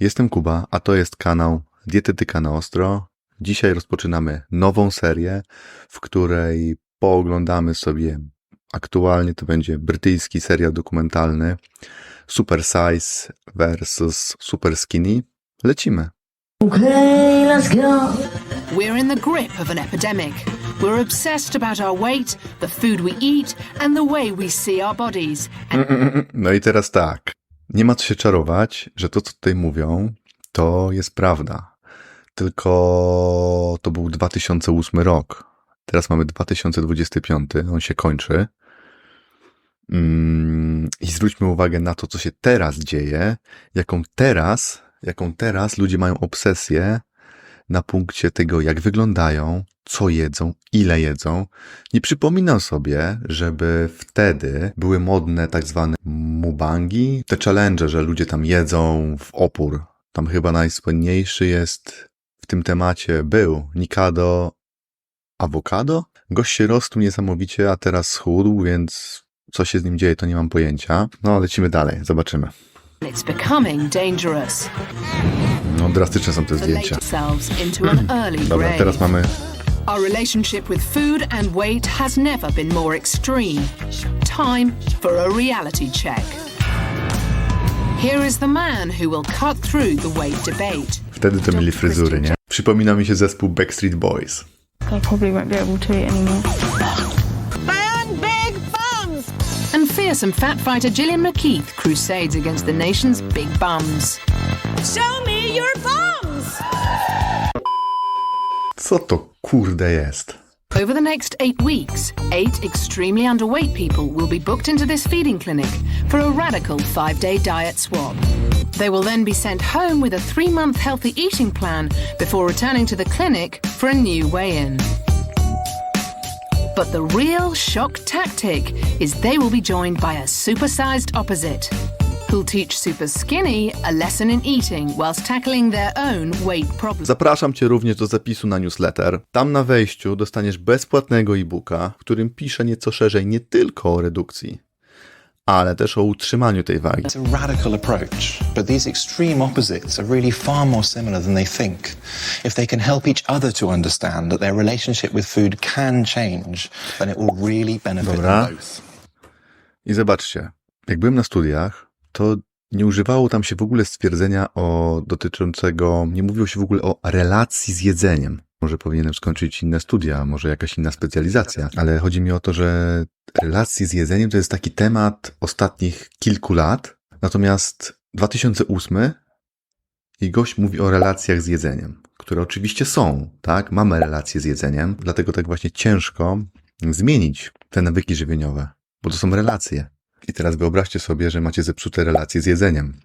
Jestem Kuba, a to jest kanał Dietetyka na Ostro. Dzisiaj rozpoczynamy nową serię, w której pooglądamy sobie, aktualnie to będzie brytyjski serial dokumentalny Super Size versus Super Skinny. Lecimy. Okay, let's go. We're in the grip of an epidemic. We're obsessed about our weight, the food we eat, and the way we see our bodies. No i teraz tak. Nie ma co się czarować, że to, co tutaj mówią, to jest prawda. Tylko to był 2008 rok. Teraz mamy 2025, on się kończy. Mm, I zwróćmy uwagę na to, co się teraz dzieje, jaką teraz, jaką teraz ludzie mają obsesję na punkcie tego, jak wyglądają, co jedzą, ile jedzą. Nie przypominam sobie, żeby wtedy były modne tak zwane mubangi, te challenge, że ludzie tam jedzą w opór. Tam chyba najsłynniejszy jest w tym temacie był Nikado Awokado. Gość się rosł niesamowicie, a teraz schudł, więc co się z nim dzieje, to nie mam pojęcia. No, lecimy dalej, zobaczymy. It's becoming dangerous. No, drastyczne są te zdjęcia. into an early Dobra, teraz mamy Our relationship with food and weight has never been more extreme. Time for a reality check. Here is the man who will cut through the weight debate. Wtedy to mieli fryzury, nie? Przypomina mi się zespół Backstreet Boys. I probably won't be able to eat anymore. And fearsome fat fighter Gillian McKeith crusades against the nation's big bums. Show me your bums. Co to kurde jest? Over the next eight weeks, eight extremely underweight people will be booked into this feeding clinic for a radical five day diet swap. They will then be sent home with a three month healthy eating plan before returning to the clinic for a new weigh in. But the real shock tactic is they will be joined by a supersized opposite who'll teach super skinny a lesson in eating whilst tackling their own weight problems. Zapraszam Cię również do zapisu na newsletter. Tam na wejściu dostaniesz bezpłatnego e-booka, w którym piszę nieco szerzej nie tylko o redukcji, ale też o utrzymaniu tej wagi. It's a radical approach, but these extreme opposites are really far more similar than they think. If they can help each other to understand that their relationship with food can change, then it will really benefit Dobra. them both. I zobaczcie, jak byłem na studiach, to nie używało tam się w ogóle stwierdzenia o dotyczącego, nie mówiło się w ogóle o relacji z jedzeniem. Może powinienem skończyć inne studia, może jakaś inna specjalizacja, ale chodzi mi o to, że relacje z jedzeniem to jest taki temat ostatnich kilku lat. Natomiast 2008 i gość mówi o relacjach z jedzeniem, które oczywiście są, tak? Mamy relacje z jedzeniem, dlatego tak właśnie ciężko zmienić te nawyki żywieniowe, bo to są relacje. I teraz wyobraźcie sobie, że macie zepsute relacje z jedzeniem.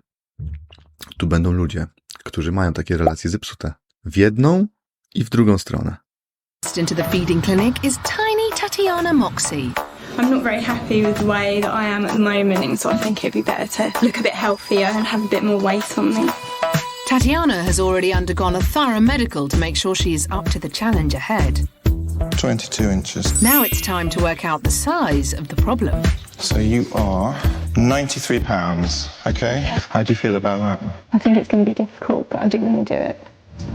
Tu będą ludzie, którzy mają takie relacje zepsute. W jedną i w drugą stronę. Into the feeding clinic is tiny Tatiana Moxie. I'm not very happy with the way that I am at the moment, and so I think it'd be better to look a bit healthier and have a bit more weight on me. Tatiana has already undergone a thorough medical to make sure she is up to the challenge ahead. 22 inches. Now it's time to work out the size of the problem. So you are 93 pounds, okay? How do you feel about that? I think it's going to be difficult, but I do want to do it.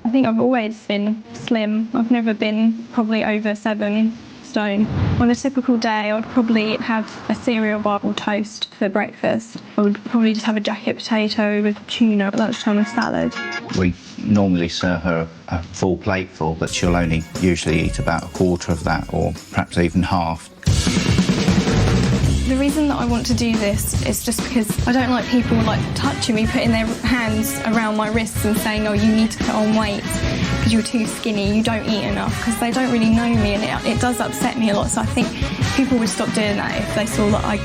I think I've always been slim. I've never been probably over seven stone. On a typical day, I'd probably have a cereal bar or toast for breakfast. I would probably just have a jacket potato with tuna at lunchtime and salad. We normally serve her a full plateful, but she'll only usually eat about a quarter of that or perhaps even half. The reason that I want to do this is just because I don't like people like touching me, putting their hands around my wrists and saying, "Oh, you need to put on weight." You're too skinny, you don't eat enough, because they don't really know me and it, it does upset me a lot. So I think people would stop doing that if they saw that I,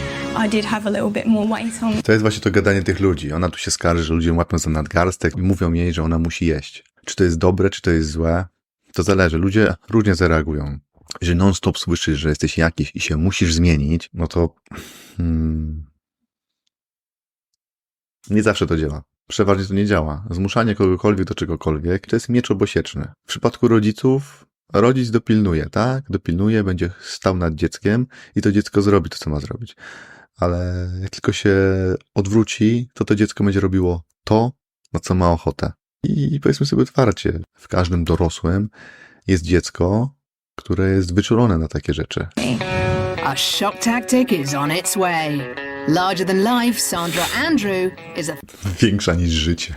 I did have a little bit more weight on. To jest właśnie to gadanie tych ludzi. Ona tu się skarży, że ludzie łapią za nadgarstek i mówią jej, że ona musi jeść. Czy to jest dobre, czy to jest złe? To zależy. Ludzie różnie zareagują. Jeżeli non-stop słyszysz, że jesteś jakiś i się musisz zmienić, no to hmm, nie zawsze to działa. Przeważnie to nie działa. Zmuszanie kogokolwiek do czegokolwiek to jest miecz obosieczny. W przypadku rodziców rodzic dopilnuje, tak? Dopilnuje, będzie stał nad dzieckiem i to dziecko zrobi to, co ma zrobić. Ale jak tylko się odwróci, to to dziecko będzie robiło to, na co ma ochotę. I powiedzmy sobie otwarcie, w każdym dorosłym jest dziecko, które jest wyczulone na takie rzeczy. A shock tactic is on its way. Larger than life, Sandra Andrew is a Większa niż życie.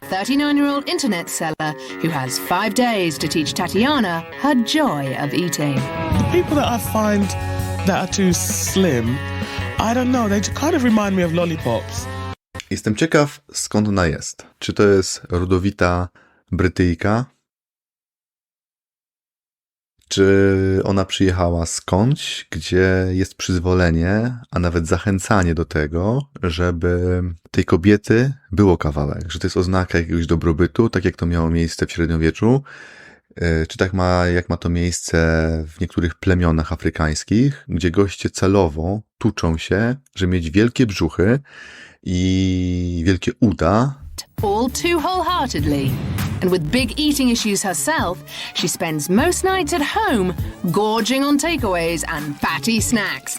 39 year old internet seller who has five days to teach Tatiana her joy of eating. The people that I find that are too slim, I don't know, they kind of remind me of lollipops. Jestem ciekaw, skąd ona jest. Czy to jest rodowita Brytyjka? Czy ona przyjechała skądś, gdzie jest przyzwolenie, a nawet zachęcanie do tego, żeby tej kobiety było kawałek, że to jest oznaka jakiegoś dobrobytu, tak jak to miało miejsce w średniowieczu, Yy, czy tak ma, jak ma to miejsce w niektórych plemionach afrykańskich, gdzie goście celowo tuczą się, że mieć wielkie brzuchy i wielkie uda, All too wholeheartedly. And with big eating issues herself, she spends most nights at home gorging on takeaways and fatty snacks.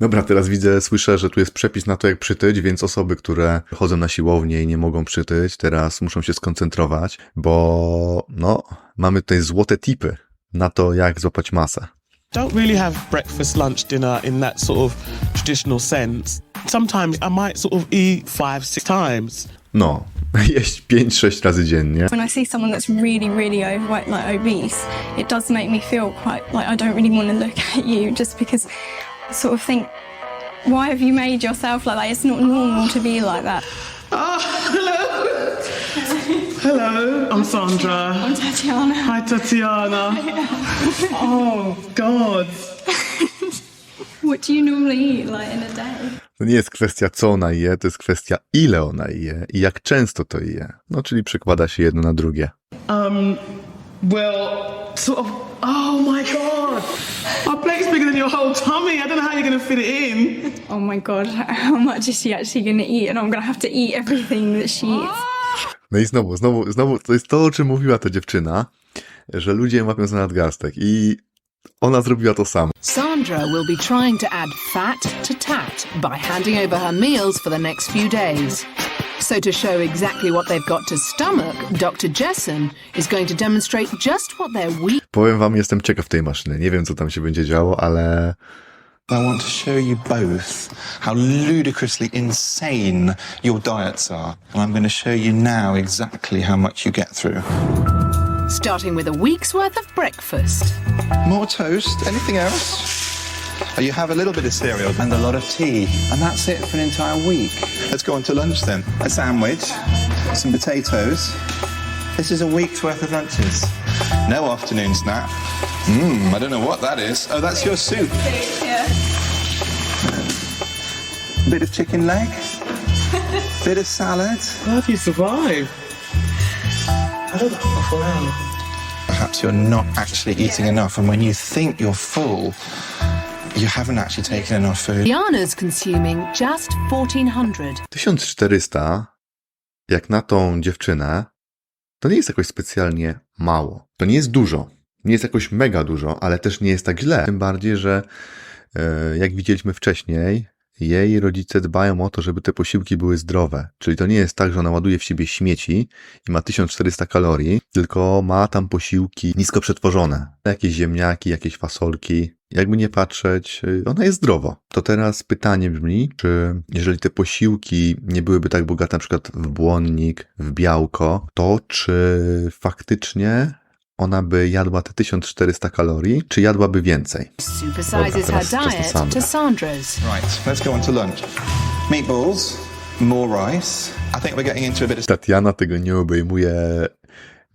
Dobra, teraz widzę, słyszę, że tu jest przepis na to, jak przytyć, więc osoby, które chodzą na siłownię i nie mogą przytyć, teraz muszą się skoncentrować, bo no, mamy tutaj złote tipy na to, jak złapać masę. Don't really have breakfast, lunch, dinner in that sort of traditional sense. Sometimes I might sort of eat five, six times. No, jeść 5-6 razy dziennie. When I see someone that's really, really overweight, like obese, it does make me feel quite like I don't really want to look at you just because I sort of think, why have you made yourself like that? It's not normal to be like that. Oh, hello. hello, I'm Sandra. I'm Tatiana. Hi, Tatiana. oh, God. What do you normally eat like in a day? To nie jest kwestia, co ona je, to jest kwestia, ile ona je i jak często to je. No, czyli przekłada się jedno na drugie. Um, well, sort of. Oh my God. Our plate's bigger than your whole tummy. I don't know how you're going to fit it in. Oh my god, how much is she actually going to eat? And I'm going to have to eat everything that she eats. No i znowu, znowu, znowu, to jest to, o czym mówiła ta dziewczyna, że ludzie łapią za nadgarstek i ona zrobiła to samo. Sandra will be trying to add fat to tat by handing over her meals for the next few days. So, to show exactly what they've got to stomach, Dr. Jessen is going to demonstrate just what their weak Powiem wam, jestem ciekaw tej maszyny. Nie wiem, co tam się będzie działo, ale I want to show you both how ludicrously insane your diets are. And I'm going to show you now exactly how much you get through. Starting with a week's worth of breakfast. More toast. Anything else? Oh, You have a little bit of cereal and a lot of tea, and that's it for an entire week. Let's go on to lunch then. A sandwich, some potatoes. This is a week's worth of lunches. No afternoon snack. Mmm, I don't know what that is. Oh, that's your soup. Bit of chicken leg. Bit of salad. How do you survive? Perhaps you're not actually eating enough, and when you think you're full, you haven't actually taken enough food. Diana's consuming just 1400. 1400, jak na tą dziewczynę, to nie jest jakoś specjalnie mało. To nie jest dużo. Nie jest jakoś mega dużo, ale też nie jest tak źle. Tym bardziej, że e, jak widzieliśmy wcześniej, jej rodzice dbają o to, żeby te posiłki były zdrowe. Czyli to nie jest tak, że ona ładuje w siebie śmieci i ma 1400 kalorii, tylko ma tam posiłki nisko przetworzone. Jakieś ziemniaki, jakieś fasolki. Jakby nie patrzeć, y, ona jest zdrowo. To teraz pytanie brzmi, czy jeżeli te posiłki nie byłyby tak bogate na przykład w błonnik, w białko, to czy faktycznie ona by jadła te 1400 kalorii, czy jadłaby więcej? Dobra, teraz czas na. Right, let's go on to lunch. Meatballs, more rice. I think we're getting into a bit of Tatiana tego nie obejmuje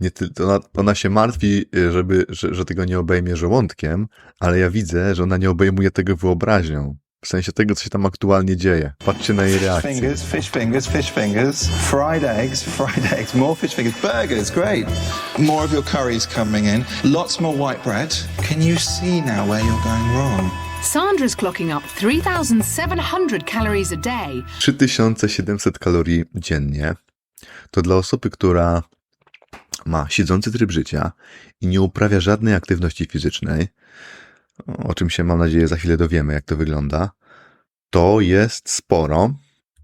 Nie, ona, ona się martwi, y, żeby, że, że tego nie obejmie żołądkiem, ale ja widzę, że ona nie obejmuje tego wyobraźnią. W sensie tego, co się tam aktualnie dzieje. Patrzcie na jej reakcję. Fingers, fish fingers, fish fingers, fried eggs, fried eggs, more fish fingers, burgers, great. More of your curries coming in, lots more white bread. Can you see now where you're going wrong? Sandra's clocking up 3,700 calories a day 3700 kalorii dziennie to dla osoby, która ma siedzący tryb życia i nie uprawia żadnej aktywności fizycznej, o czym się mam nadzieję za chwilę dowiemy, jak to wygląda, to jest sporo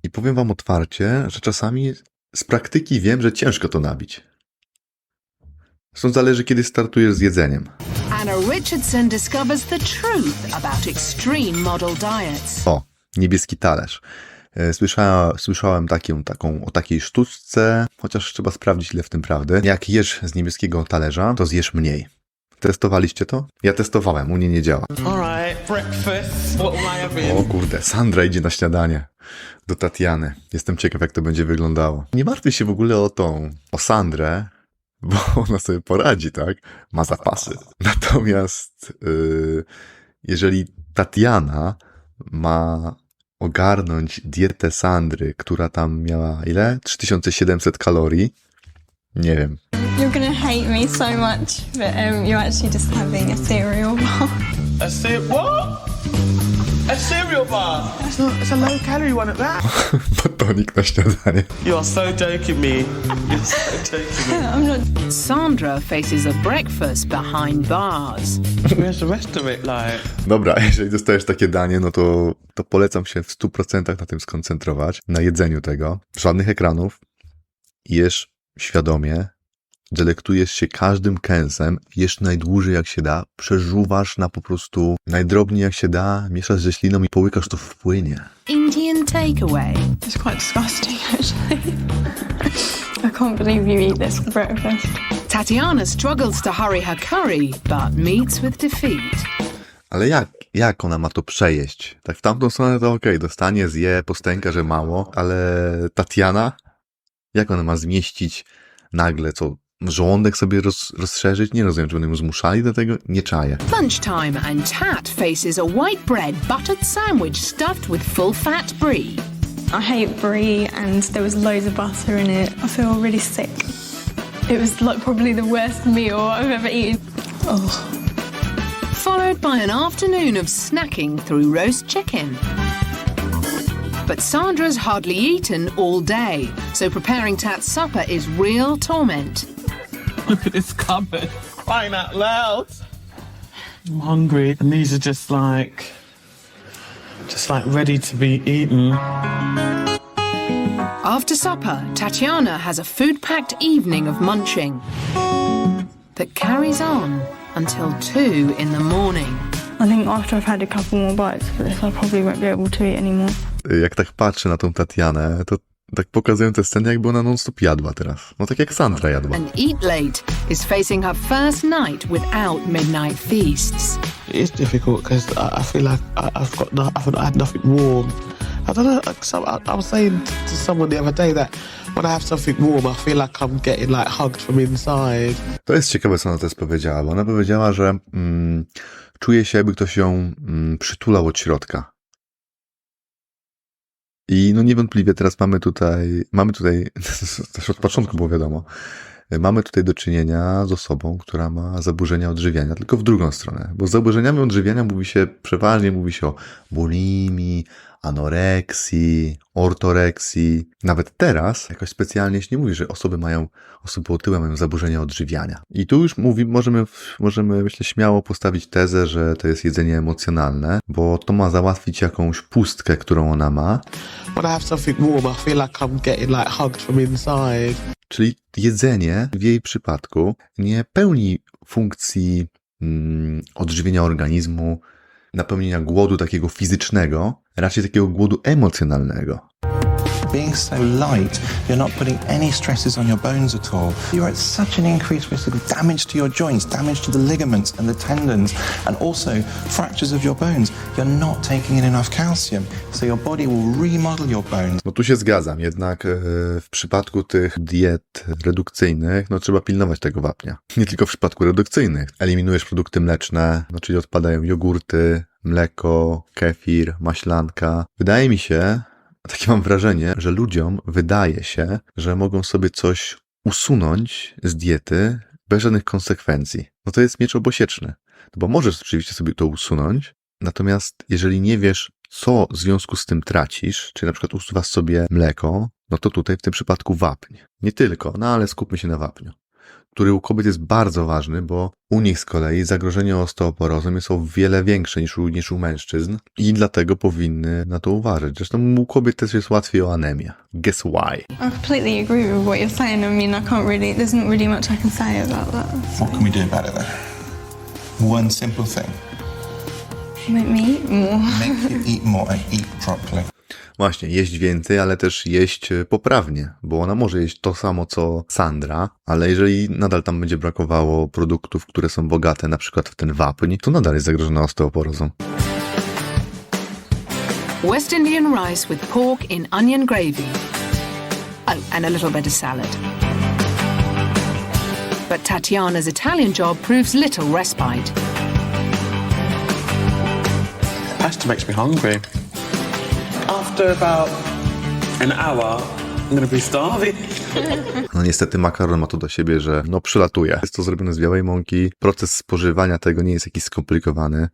i powiem Wam otwarcie, że czasami z praktyki wiem, że ciężko to nabić. Stąd zależy, kiedy startujesz z jedzeniem. Anna Richardson discovers the truth about extreme model diets. O, niebieski talerz. E, Słyszałem, słyszałem taką, taką, o takiej sztuczce, chociaż trzeba sprawdzić, ile w tym prawdy. Jak jesz z niebieskiego talerza, to zjesz mniej. Testowaliście to? Ja testowałem, u mnie nie działa. Alright, breakfast. What am I having? O kurde, Sandra idzie na śniadanie do Tatiany. Jestem ciekaw, jak to będzie wyglądało. Nie martwię się w ogóle o tą, o Sandrę, bo ona sobie poradzi, tak? Ma zapasy. Natomiast yy, jeżeli Tatiana ma ogarnąć dietę Sandry, która tam miała ile? 3700 kalorii? Nie wiem. You're gonna hate me so much, but um, you're actually just having a cereal bar. A ce- what? A cereal bar. It's not. It's a low calorie one at that. Batonik na śniadanie. you are so joking me. You're so joking me. I'm not. Sandra faces a breakfast behind bars. Where's the rest of it? Like, Dobra, jeżeli dostajesz takie danie, no to, to polecam się w 100% na tym skoncentrować, na jedzeniu tego. Żadnych ekranów. Jesz świadomie, delektujesz się każdym kęsem, jesz najdłużej jak się da, przeżuwasz na po prostu najdrobniej jak się da, mieszasz ze śliną i połykasz to w płynie. Indian takeaway. It's quite disgusting, actually. I can't believe you eat this for breakfast. Tatiana struggles to hurry her curry, but meets with defeat. Ale jak, jak ona ma to przejeść? Tak w tamtą stronę to okej, dostanie, zje, postęka, że mało, ale Tatiana? Jak ona ma zmieścić nagle, co, żołądek sobie roz, rozszerzyć? Nie rozumiem, czy oni ją zmuszali do tego? Nie czaję. Lunchtime, and Tat faces a white bread buttered sandwich stuffed with full fat brie. I hate brie, and there was loads of butter in it. I feel really sick. It was like probably the worst meal I've ever eaten. Oh. followed by an afternoon of snacking through roast chicken. But Sandra's hardly eaten all day, so preparing Tat's supper is real torment. look at this cupboard. Crying out loud. I'm hungry, and these are just like, just like ready to be eaten. After supper, Tatiana has a food packed evening of munching that carries on until two in the morning. I think after I've had a couple more bites of this, I probably won't be able to eat anymore. Jak tak patrzę na tą Tatianę, to tak pokazują te sceny, jakby ona non-stop jadła teraz. No tak jak Sandra jadła. And Eat Late is facing her first night without midnight feasts. It is difficult because I, I feel like I, I've got no, I've not had nothing warm. I don't know. Like some, I, I was saying to someone the other day that when I have something warm, I feel like I'm getting like hugged from inside. To jest ciekawe, co ona teraz powiedziała, bo ona powiedziała, że mm, czuje się, jakby ktoś ją mm, przytulał od środka. I no niewątpliwie teraz mamy tutaj, mamy tutaj, też od początku było wiadomo, mamy tutaj do czynienia z osobą, która ma zaburzenia odżywiania, tylko w drugą stronę. Bo z zaburzeniami odżywiania mówi się, przeważnie mówi się o bulimii, anoreksji, ortoreksji. Nawet teraz jakoś specjalnie się nie mówi, że osoby mają, osoby otyłe mają zaburzenia odżywiania. I tu już mówi, możemy, możemy myślę śmiało postawić tezę, że to jest jedzenie emocjonalne, bo to ma załatwić jakąś pustkę, którą ona ma. I have something warm, I feel like I'm getting like hugged from inside. Czyli jedzenie w jej przypadku nie pełni funkcji mm, odżywienia organizmu, napełnienia głodu takiego fizycznego, raczej takiego głodu emocjonalnego. Being so light, you're not putting any stresses on your bones at all. You're at such an increased risk of damage to your joints, damage to the ligaments and the tendons, and also fractures of your bones. You're not taking in enough calcium, so your body will remodel your bones. No tu się zgadzam, jednak e, w przypadku tych diet redukcyjnych, no trzeba pilnować tego wapnia. Nie tylko w przypadku redukcyjnych. Eliminujesz produkty mleczne, no czyli odpadają jogurty, mleko, kefir, maślanka. Wydaje mi się, takie mam wrażenie, że ludziom wydaje się, że mogą sobie coś usunąć z diety bez żadnych konsekwencji. No to jest miecz obosieczny. No bo możesz oczywiście sobie to usunąć, natomiast jeżeli nie wiesz, co w związku z tym tracisz, czy na przykład usuwasz sobie mleko, no to tutaj w tym przypadku wapń. Nie tylko, no ale skupmy się na wapniu, który u kobiet jest bardzo ważny, bo u nich z kolei zagrożenie osteoporozą jest o wiele większe niż u, niż u mężczyzn i dlatego powinny na to uważać. Zresztą u kobiet też jest łatwiej o anemię. Guess why? I completely agree with what you're saying. I mean, I can't really, there's not really much I can say about that. What can we do about it then? One simple thing. Make me eat more. Make you eat more and eat properly. Właśnie, jeść więcej, ale też jeść e, poprawnie, bo ona może jeść to samo co Sandra, ale jeżeli nadal tam będzie brakowało produktów, które są bogate na przykład w ten wapń, to nadal jest zagrożona osteoporozą. West Indian rice with pork in onion gravy. Oh, and a little bit of salad. But Tatiana's Italian job proves little respite. Pasta makes me hungry. After about an hour, I'm gonna be starving. No niestety makaron ma to do siebie, że no przylatuje. Jest to zrobione z białej mąki. Proces spożywania tego nie jest jakiś skomplikowany.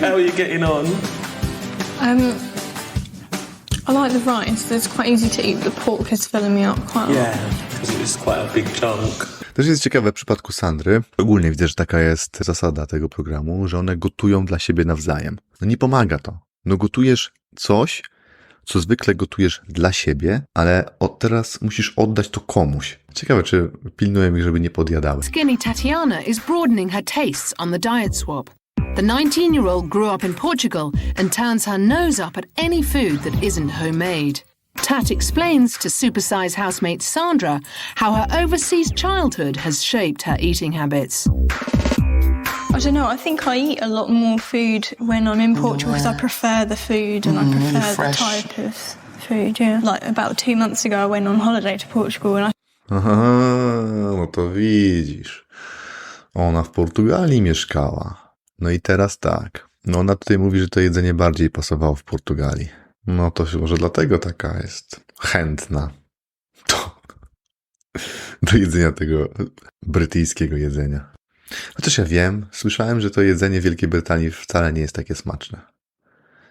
How are you getting on? Um, I like the rice. It's quite easy to eat. The pork is filling me up quite a lot. Yeah, because it's quite a big chunk. Też jest ciekawe w przypadku Sandry. Ogólnie widzę, że taka jest zasada tego programu, że one gotują dla siebie nawzajem. No nie pomaga to. No gotujesz coś, co zwykle gotujesz dla siebie, ale od teraz musisz oddać to komuś. Ciekawe, czy pilnują ich, żeby nie podjadały. Skinny Tatiana is broadening her tastes on the diet swap. The 19 year old grew up in Portugal and turns her nose up at any food that isn't homemade. Tat explains to supersize housemate Sandra how her overseas childhood has shaped her eating habits. I don't know. I think I eat a lot more food when I'm in Portugal because I prefer the food and I mm, really prefer the type of food. Yeah. Like about two months ago, I went on holiday to Portugal and I Aha, no to widzisz. Ona w Portugalii mieszkała. No i teraz tak. No ona tutaj mówi, że to jedzenie bardziej pasowało w Portugalii. No to może dlatego taka jest chętna do, do jedzenia tego brytyjskiego jedzenia. Chociaż ja wiem, słyszałem, że to jedzenie Wielkiej Brytanii wcale nie jest takie smaczne.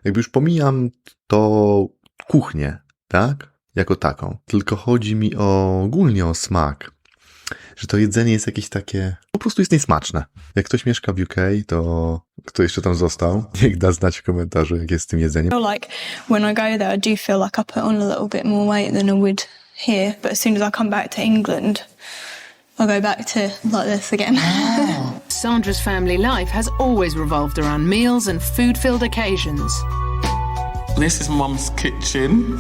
Jakby już pomijam to kuchnię, tak? Jako taką. Tylko chodzi mi o, ogólnie o smak. Że to jedzenie jest jakieś takie, po prostu jest niesmaczne. Jak ktoś mieszka w UK, to kto jeszcze tam został, niech da znać w komentarzu, jak jest z tym jedzeniem. feel like when I go there, I do feel like I put on a little bit more weight than I would here. But as soon as I come back to England, I go back to like this again. Sandra's family life has always revolved around meals and food filled occasions. This is Mum's kitchen.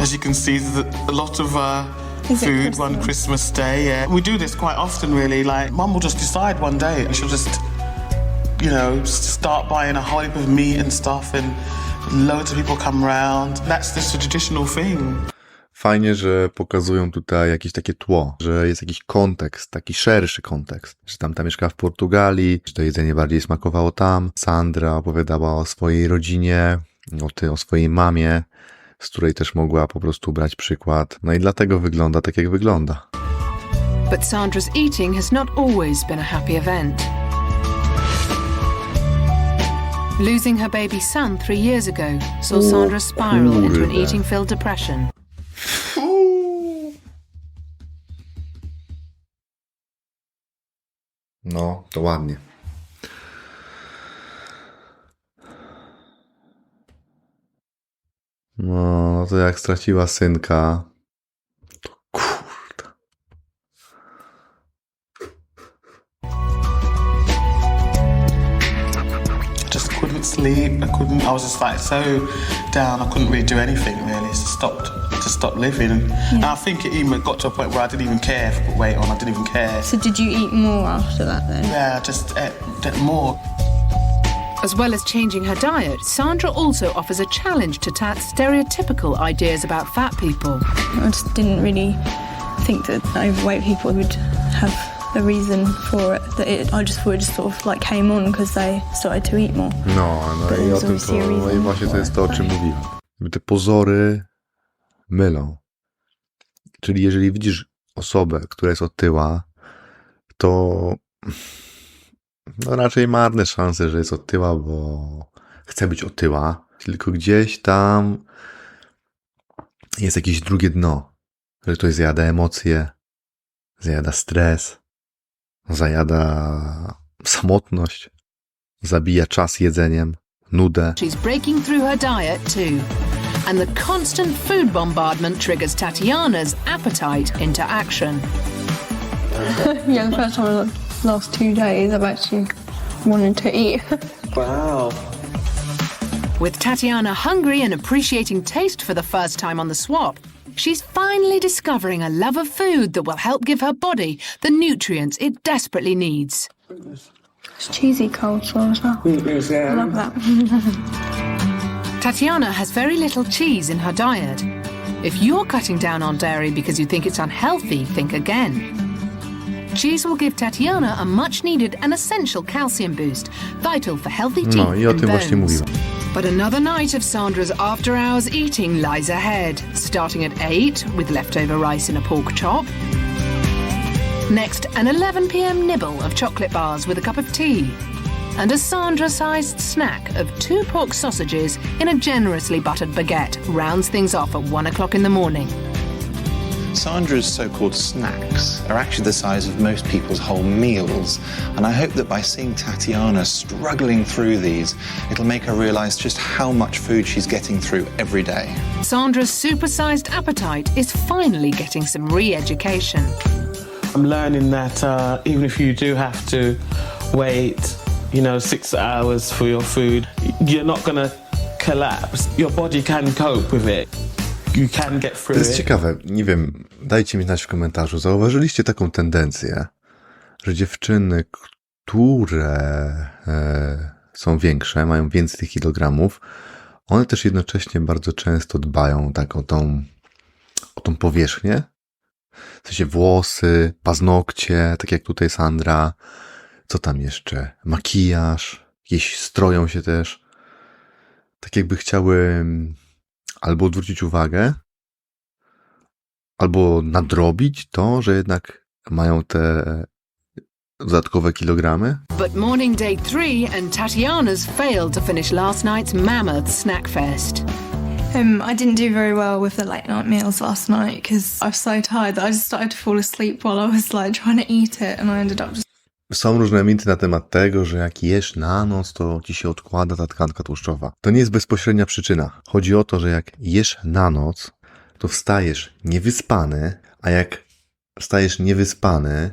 As you can see, there's a lot of uh, Is food one Christmas? Christmas day. Yeah, we do this quite often. Really, like Mum will just decide one day, and she'll just, you know, just start buying a whole heap of meat and stuff, and loads of people come round. That's just a traditional thing. Fajnie, że pokazują tutaj jakieś takie tło, że jest jakiś kontekst, taki szerszy kontekst. Że tamta mieszkała w Portugalii, że to jedzenie bardziej smakowało tam. Sandra opowiadała o swojej rodzinie, o, ty, o swojej mamie, z której też mogła po prostu brać przykład. No i dlatego wygląda tak, jak wygląda. But Sandra's eating has not always been a happy event. Losing her baby son three years ago saw Sandra spiral into an kurde. eating filled depression. No, to ładnie. No, no to jak straciła synka, to kurde. Just couldn't couldn't sleep. I couldn't. I was just like so down. I couldn't really do anything really. Just stopped. Just stopped living. And, and I think it even got to a point where I didn't even care if I put weight on. I didn't even care. So did you eat more after that then? Yeah, just ate, ate more. As well as changing her diet, Sandra also offers a challenge to Tat's stereotypical ideas about fat people. I just didn't really think that overweight people would have a reason for it. That it, I just thought it just sort of like came on because they started to eat more. No, no But i o there's tym obviously a to, reason i właśnie to for jest it, to, o czym right? mówiłem. Jakby Te pozory mylą. Czyli jeżeli widzisz osobę, która jest otyła, to no raczej marne szanse, że jest otyła, bo chce być otyła, tylko gdzieś tam jest jakieś drugie dno, że ktoś zjada emocje, zjada stres, zajada samotność, zabija czas jedzeniem, nudę. She's breaking through her diet too. And the constant food bombardment triggers Tatiana's appetite into action. last two days I've actually wanted to eat. Wow. With Tatiana hungry and appreciating taste for the first time on the swap, she's finally discovering a love of food that will help give her body the nutrients it desperately needs. It's cheesy coleslaw as well. Mm, I love that. Tatiana has very little cheese in her diet. If you're cutting down on dairy because you think it's unhealthy, think again. Cheese will give Tatiana a much needed and essential calcium boost, vital for healthy teeth No i o and tym właśnie bones. mówiłem. But another night of Sandra's after hours eating lies ahead, starting at 8 with leftover rice and a pork chop. Next, an 11 pm nibble of chocolate bars with a cup of tea. And a Sandra sized snack of two pork sausages in a generously buttered baguette rounds things off at 1 o'clock in the morning. Sandra's so called snacks are actually the size of most people's whole meals. And I hope that by seeing Tatiana struggling through these, it'll make her realize just how much food she's getting through every day. Sandra's supersized appetite is finally getting some re education. I'm learning that uh, even if you do have to wait, you know, six hours for your food, you're not going to collapse. Your body can cope with it. You can get To through jest it. ciekawe, nie wiem, dajcie mi znać w komentarzu. Zauważyliście taką tendencję, że dziewczyny, które e, są większe, mają więcej tych kilogramów, one też jednocześnie bardzo często dbają tak o tą, o tą powierzchnię. W sensie włosy, paznokcie, tak jak tutaj Sandra. Co tam jeszcze? Makijaż, jakieś stroją się też. Tak jakby chciały albo odwrócić uwagę, albo nadrobić to, że jednak mają te dodatkowe kilogramy. But morning day three and Tatiana's failed to finish last night's mammoth snack fest. Um, I didn't do very well with the late night meals last night because I was so tired that I just started to fall asleep while I was like trying to eat it, and I ended up just Są różne mity na temat tego, że jak jesz na noc, to ci się odkłada ta tkanka tłuszczowa. To nie jest bezpośrednia przyczyna. Chodzi o to, że jak jesz na noc, to wstajesz niewyspany, a jak wstajesz niewyspany,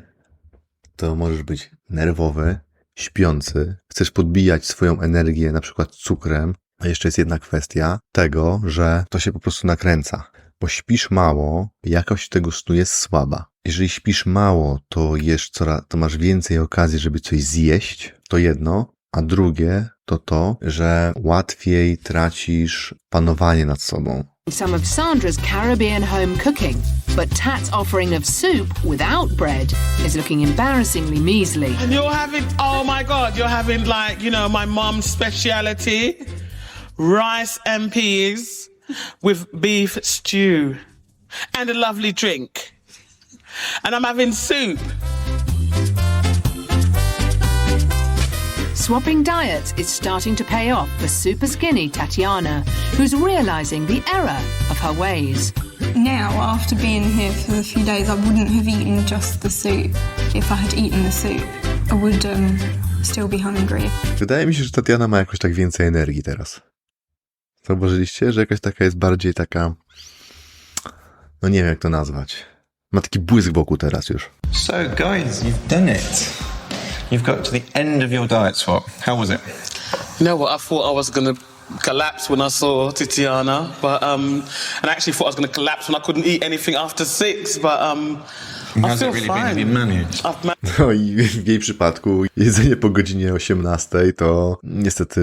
to możesz być nerwowy, śpiący, chcesz podbijać swoją energię na przykład cukrem. A jeszcze jest jedna kwestia tego, że to się po prostu nakręca. Bo śpisz mało, jakość tego snu jest słaba. Jeżeli śpisz mało, to jesz coraz, to masz więcej okazji, żeby coś zjeść. To jedno. A drugie to to, że łatwiej tracisz panowanie nad sobą. Some of Sandra's Caribbean home cooking, but Tat's offering of soup without bread is looking embarrassingly measly. And you're having, oh my God, you're having like, you know, my mom's speciality rice and peas with beef stew and a lovely drink. And I'm having soup. Swapping diets is starting to pay off for super skinny Tatiana, who's realizing the error of her ways. now after being here for a few days, I wouldn't have eaten just the soup. If I had eaten the soup, I would um, still be hungry. Wydaje mi się, że Tatiana ma jakoś tak więcej energii teraz. Zauważyliście, że jakaś taka jest bardziej taka. No nie wiem, jak to nazwać. Ma taki błysk wokół teraz już. So, guys, you've done it. You've got to the end of your diet swap. How was it? You know what? I thought I was gonna collapse when I saw Titiana, but um, and I actually thought I was gonna collapse when I couldn't eat anything after six. But um, How's it really fine. Managed? No i w jej przypadku jedzenie po godzinie 18 to niestety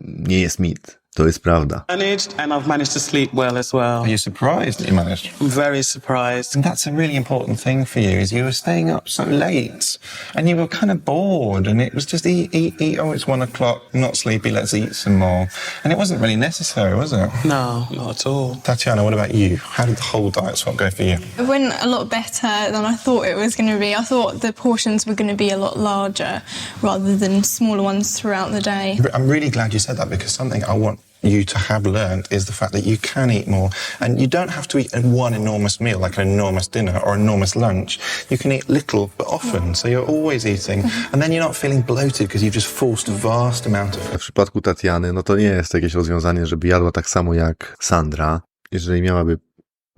nie jest mit. To jest prawda. managed, and I've managed to sleep well as well. Are you surprised that you managed? I'm very surprised. And that's a really important thing for you is you were staying up so late and you were kind of bored and it was just eat, eat, eat. Oh, it's one o'clock. I'm not sleepy. Let's eat some more. And it wasn't really necessary, was it? No, not at all. Tatiana, what about you? How did the whole diet swap go for you? It went a lot better than I thought it was going to be. I thought the portions were going to be a lot larger rather than smaller ones throughout the day. I'm really glad you said that because something I want you to have learned is the fact that you can eat more and you don't have to eat one enormous meal like an enormous dinner or enormous lunch. You can eat little but often, so you're always eating and then you're not feeling bloated because you've just forced a vast amount of W przypadku Tatiany, no to nie jest jakieś rozwiązanie, żeby jadła tak samo jak Sandra. Jeżeli miałaby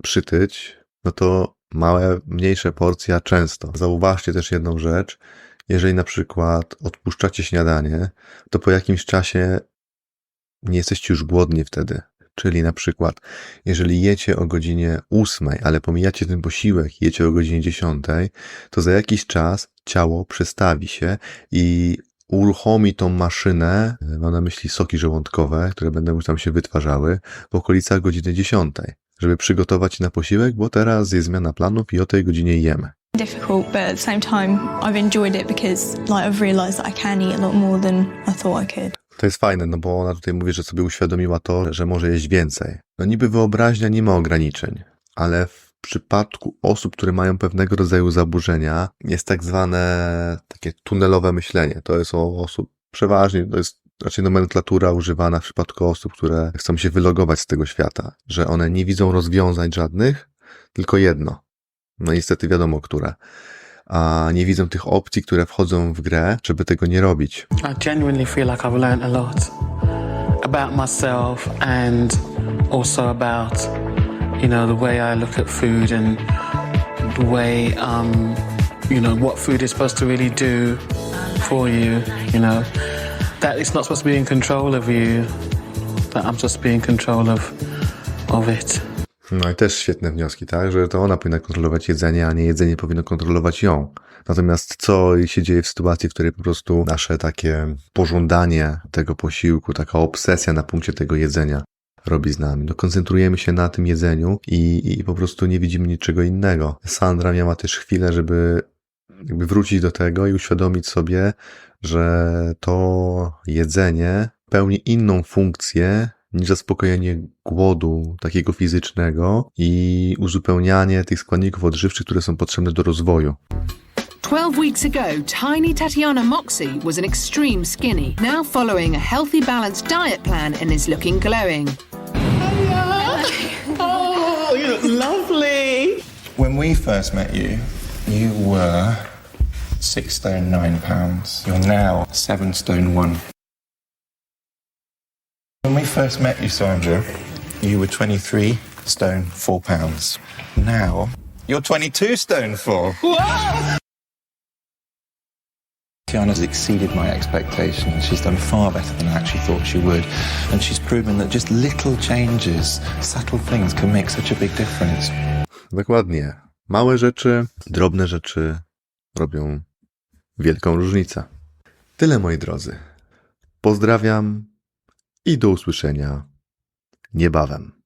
przytyć, no to małe, mniejsze porcje, a często. Zauważcie też jedną rzecz. Jeżeli na przykład odpuszczacie śniadanie, to po jakimś czasie nie jesteście już głodni wtedy. Czyli na przykład, jeżeli jecie o godzinie 8, ale pomijacie ten posiłek i jecie o godzinie 10, to za jakiś czas ciało przestawi się i uruchomi tą maszynę, mam na myśli soki żołądkowe, które będą tam się wytwarzały w okolicach godziny 10, żeby przygotować na posiłek, bo teraz jest zmiana planów i o tej godzinie jemy. Difficult, but at the same time, I've enjoyed it because like I've realised that I can eat a lot more than I thought I could. To jest fajne, no bo ona tutaj mówi, że sobie uświadomiła to, że może jeść więcej. No niby wyobraźnia nie ma ograniczeń, ale w przypadku osób, które mają pewnego rodzaju zaburzenia, jest tak zwane takie tunelowe myślenie. To jest o osób, przeważnie to jest raczej nomenklatura używana w przypadku osób, które chcą się wylogować z tego świata, że one nie widzą rozwiązań żadnych, tylko jedno. No niestety wiadomo, które. A nie widzą tych opcji, które wchodzą w grę, żeby tego nie robić. I genuinely feel like I've learned a lot about myself and also about, you know, the way I look at food and the way, um, you know, what food is supposed to really do for you, you know, that it's not supposed to be in control of you, that I'm in control of, of it. No i też świetne wnioski, tak? Że to ona powinna kontrolować jedzenie, a nie jedzenie powinno kontrolować ją. Natomiast co się dzieje w sytuacji, w której po prostu nasze takie pożądanie tego posiłku, taka obsesja na punkcie tego jedzenia robi z nami. No koncentrujemy się na tym jedzeniu i, i po prostu nie widzimy niczego innego. Sandra miała też chwilę, żeby jakby wrócić do tego i uświadomić sobie, że to jedzenie pełni inną funkcję niż zaspokojenie głodu takiego fizycznego i uzupełnianie tych składników odżywczych, które są potrzebne do rozwoju. 12 weeks ago, tiny Tatiana Moxie was an extreme skinny, now following a healthy, balanced diet plan and is looking glowing. Oh, you look lovely. When we first met you, you were six stone nine pounds. You're now seven stone one. When we first met you, Sandra, you were 23 stone four pounds. Now you're 22 stone four. Tiana's exceeded my expectations. She's done far better than I actually thought she would. And she's proven that just little changes, subtle things can make such a big difference. Dokładnie. Małe rzeczy, drobne rzeczy robią wielką różnicę. Tyle moi drodzy. Pozdrawiam i do usłyszenia niebawem.